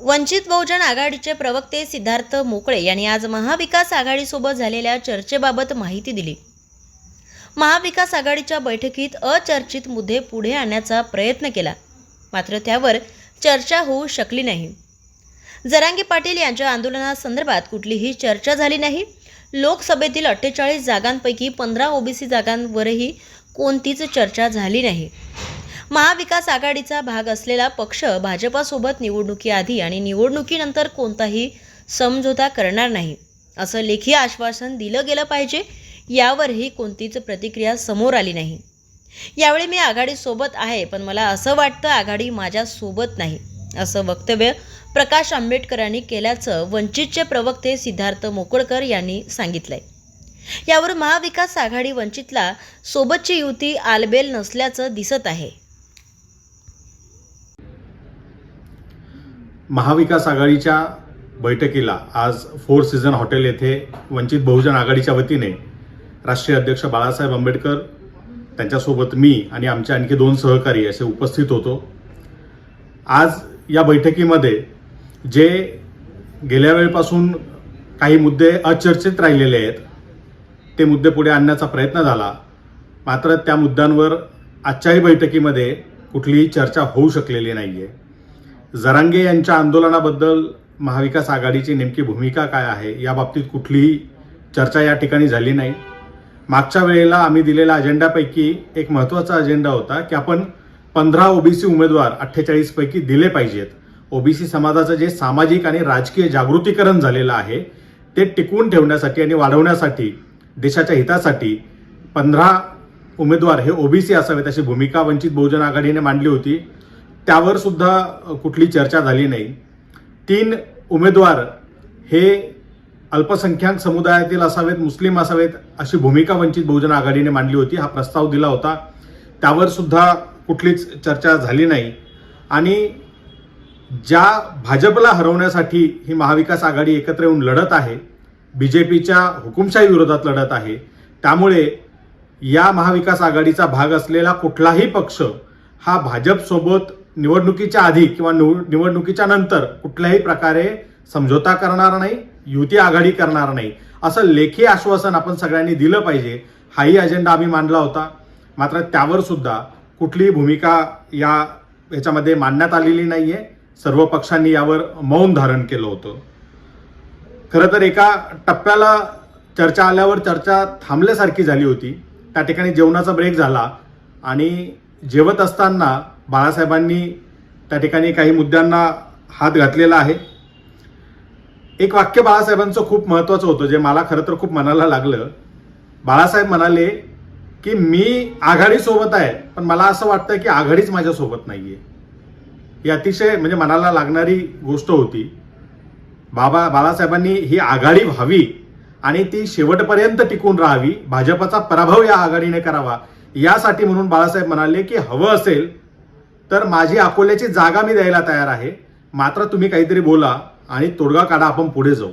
वंचित बहुजन आघाडीचे प्रवक्ते सिद्धार्थ मोकळे यांनी आज महाविकास आघाडीसोबत झालेल्या चर्चेबाबत माहिती दिली. महाविकास आघाडीच्या बैठकीत अचर्चित मुद्दे पुढे आणण्याचा प्रयत्न केला. मात्र त्यावर चर्चा होऊ शकली नाही. जरांगे पाटील यांच्या आंदोलनासंदर्भात कुठलीही चर्चा झाली नाही. लोकसभेतील अठ्ठेचाळीस जागांपैकी पंधरा ओबीसी जागांवरही कोणतीच चर्चा झाली नाही. महाविकास आघाडीचा भाग असलेला पक्ष भाजपासोबत निवडणुकीआधी आणि निवडणुकीनंतर कोणताही समझोता करणार नाही असं लेखी आश्वासन दिलं गेलं पाहिजे यावरही कोणतीच प्रतिक्रिया समोर आली नाही. यावेळी मी आघाडीसोबत आहे पण मला असं वाटतं आघाडी माझ्यासोबत नाही असं वक्तव्य प्रकाश आंबेडकरांनी केल्याचं वंचितचे प्रवक्ते सिद्धार्थ मोकळकर यांनी सांगितलंय. यावर महाविकास आघाडी वंचितला सोबतची युती आलबेल नसल्याचं दिसत आहे. महाविकास आघाडीच्या बैठकीला आज फोर सीझन हॉटेल येथे वंचित बहुजन आघाडीच्या वतीने राष्ट्रीय अध्यक्ष बाळासाहेब आंबेडकर त्यांच्यासोबत मी आणि आमचे आणखी दोन सहकारी असे उपस्थित होतो. आज या बैठकीमध्ये जे गेल्या वेळेपासून काही मुद्दे अचर्चित राहिलेले आहेत ते मुद्दे पुढे आणण्याचा प्रयत्न झाला. मात्र त्या मुद्द्यांवर आजच्याही बैठकीमध्ये कुठलीही चर्चा होऊ शकलेली नाही आहे जरांगे यांच्या आंदोलनाबद्दल महाविकास आघाडीची नेमकी भूमिका काय आहे या बाबतीत कुठलीही चर्चा या ठिकाणी झाली नाही. मागच्या वेळेला आम्ही दिलेल्या अजेंडापैकी एक महत्त्वाचा अजेंडा होता की आपण पंधरा ओबीसी उमेदवार अठ्ठेचाळीसपैकी दिले पाहिजेत. ओबीसी समाजाचं जे सामाजिक आणि राजकीय जागृतीकरण झालेलं आहे ते टिकवून ठेवण्यासाठी आणि वाढवण्यासाठी देशाच्या हितासाठी पंधरा उमेदवार हे ओबीसी असावेत अशी भूमिका वंचित बहुजन आघाडीने मांडली होती. त्यावर सुद्धा कुठली चर्चा झाली नाही. तीन उमेदवार हे अल्पसंख्याक समुदायातील असावेत मुस्लिम असावेत अशी भूमिका वंचित बहुजन आघाडीने मांडली होती हा प्रस्ताव दिला होता. त्यावर सुद्धा कुठलीच चर्चा झाली नाही. आणि ज्या भाजपला हरवण्यासाठी ही महाविकास आघाडी एकत्र येऊन लढत आहे बी जे पीच्या हुकुमशाही विरोधात लढत आहे त्यामुळे या महाविकास आघाडीचा भाग असलेला कुठलाही पक्ष हा भाजपसोबत निवडणुकीच्या आधी किंवा निवडणुकीच्या नंतर कुठल्याही प्रकारे समझोता करणार नाही युती आघाडी करणार नाही असं लेखी आश्वासन आपण सगळ्यांनी दिलं पाहिजे. हाही अजेंडा आम्ही मांडला होता. मात्र त्यावर सुद्धा कुठलीही भूमिका या ह्याच्यामध्ये मांडण्यात आलेली नाही आहे सर्व पक्षांनी यावर मौन धारण केलं होतं. खरं तर एका टप्प्याला चर्चा आल्यावर चर्चा थांबल्यासारखी झाली होती. त्या ठिकाणी जेवणाचा ब्रेक झाला आणि जेवत असताना बाळासाहेबांनी त्या ठिकाणी काही मुद्द्यांना हात घातलेला आहे. एक वाक्य बाळासाहेबांचं खूप महत्वाचं होतं जे मला खरं तर खूप मनाला लागलं. बाळासाहेब म्हणाले की मी आघाडीसोबत आहे पण मला असं वाटतं की आघाडीच माझ्यासोबत नाही आहे ही अतिशय म्हणजे मनाला लागणारी गोष्ट होती. बाबा बाळासाहेबांनी ही आघाडी व्हावी आणि ती शेवटपर्यंत टिकून राहावी. भाजपचा पराभव या आघाडीने करावा. यासाठी म्हणून बाळासाहेब म्हणाले की हवं असेल तर माझी अकोल्याची जागा मी द्यायला तयार आहे. मात्र तुम्ही काहीतरी बोला आणि तोडगा काढा आपण पुढे जाऊ.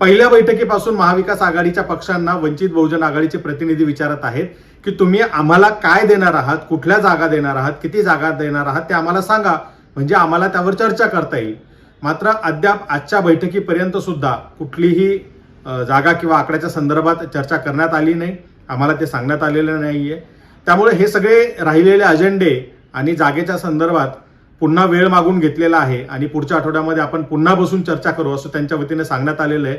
पहिल्या बैठकीपासून महाविकास आघाडीच्या पक्षांना वंचित बहुजन आघाडीचे प्रतिनिधी विचारत आहेत की तुम्ही आम्हाला काय देणार आहात कुठल्या जागा देणार आहात किती जागा देणार आहात ते आम्हाला सांगा. म्हणजे आम्हाला त्यावर चर्चा करता येईल. मात्र अद्याप आजच्या बैठकीपर्यंत सुद्धा कुठलीही जागा किंवा आकड्याच्या संदर्भात चर्चा करण्यात आली नाही. आम्हाला ते सांगण्यात आलेलं नाही आहे त्यामुळे हे सगळे राहिलेले अजेंडे आणि जागेच्या संदर्भात पुन्हा वेळ मागून घेतलेला आहे आणि पुढच्या आठवड्यामध्ये आपण पुन्हा बसून चर्चा करू असं त्यांच्या वतीने सांगण्यात आलेलं आहे.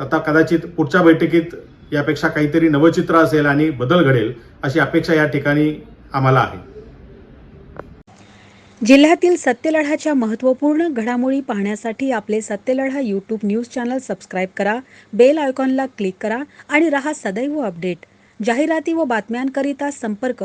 आता कदाचित पुढच्या बैठकीत यापेक्षा काहीतरी नवचित्र असेल आणि बदल घडेल अशी अपेक्षा या ठिकाणी आम्हाला आहे. जिल्ह्यातील सत्यलढ्याच्या महत्त्वपूर्ण घडामोडी पाहण्यासाठी आपले Satyaladha YouTube news channel subscribe करा बेल आयकॉनला क्लिक करा आणि रहा सदैव अपडेट. जाहिराती व बातम्यांकरिता संपर्क